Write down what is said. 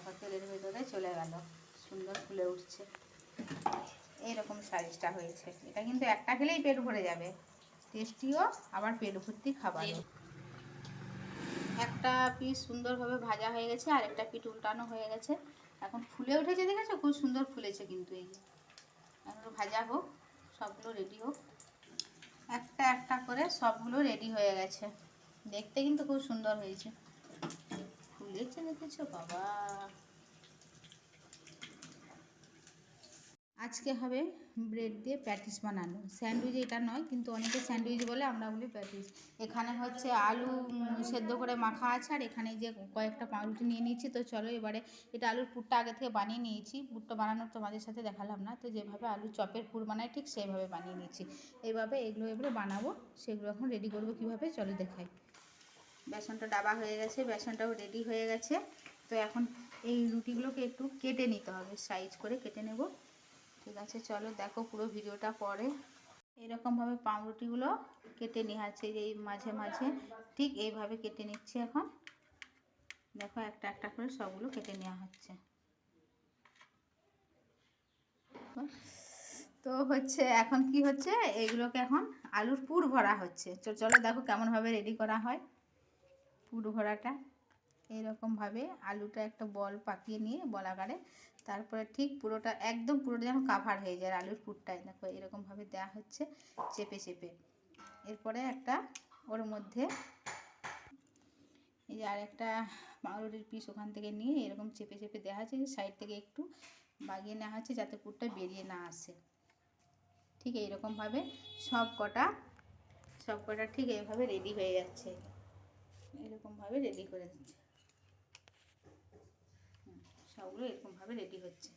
দেখো তেলের ভেতরে চলে গেল। সুন্দর ফুলে উঠছে। এইরকম সাইজটা হয়েছে। এটা কিন্তু একটা খেলেই পেট ভরে যাবে। টেস্টিও আবার পেট ভর্তি খাবার একটা পিস সুন্দরভাবে ভাজা হয়ে গেছে আর একটা পিঠ উল্টানো হয়ে গেছে। এখন ফুলে উঠেছে দেখেছ? খুব সুন্দর ফুলেছে কিন্তু এই। এখন ভাজা হোক সবগুলো রেডি হোক। একটা একটা করে সবগুলো রেডি হয়ে গেছে। দেখতে কিন্তু খুব সুন্দর হয়েছে। ফুলেছে দেখেছ বাবা। আজকে হবে ব্রেড দিয়ে প্যাটিস বানানো। স্যান্ডউইচ এটা নয়, কিন্তু অনেকে স্যান্ডউইচ বলে, আমরা বলি প্যাটিস। এখানে হচ্ছে আলু সেদ্ধ করে মাখা আছে, আর এখানে যে কয়েকটা পাউরুটি নিয়ে নিয়েছি, তো চলো এবারে এটা আলুর পুরটা আগে থেকে বানিয়ে নিয়েছি। পুরটা বানানোর তোমাদের সাথে দেখালাম না, তো যেভাবে আলু চপের পুর বানায় ঠিক সেইভাবে বানিয়ে নিয়েছি। এইভাবে এগুলো এবারে বানাবো, সেগুলো এখন রেডি করব কীভাবে, চলো দেখাই। বেসনটা ডাবা হয়ে গেছে, বেসনটাও রেডি হয়ে গেছে। তো এখন এই রুটিগুলোকে একটু কেটে নিতে হবে সাইজ করে কেটে নেব। ঠিক আছে, চলো দেখো পুরো ভিডিওটা পরে। এরকমভাবে পাউরুটিগুলো কেটে আছে, এই মাঝে মাঝে। ঠিক এইভাবে কেটে নিচ্ছে এখন। দেখো একটা একটা করে সবগুলো কেটে নেওয়া হচ্ছে। তো হচ্ছে এখন কি হচ্ছে? এইগুলোকে এখন আলুর পুর ভরা হচ্ছে। চলো দেখো কেমনভাবে রেডি করা হয়। পুর ভরাটা এইরকমভাবে আলুটা একটা বল পাকিয়ে নিয়ে বল আকারে তারপরে ঠিক পুরোটা একদম পুরোটা যেন কাভার হয়ে যায় আলুর পুরটায়। দেখো এরকমভাবে দেওয়া হচ্ছে চেপে চেপে। এরপরে একটা ওর মধ্যে এই যে আর একটা পাউরুটির পিস ওখান থেকে নিয়ে এরকম চেপে চেপে দেওয়া হচ্ছে সাইড থেকে একটু বাগিয়ে নেওয়া হচ্ছে যাতে পুরটা বেরিয়ে না আসে। ঠিক এইরকমভাবে সব কটা সব কটা ঠিক এইভাবে রেডি হয়ে যাচ্ছে। এরকমভাবে রেডি করে দিচ্ছে। সবগুলো এরকমভাবে রেডি হচ্ছে।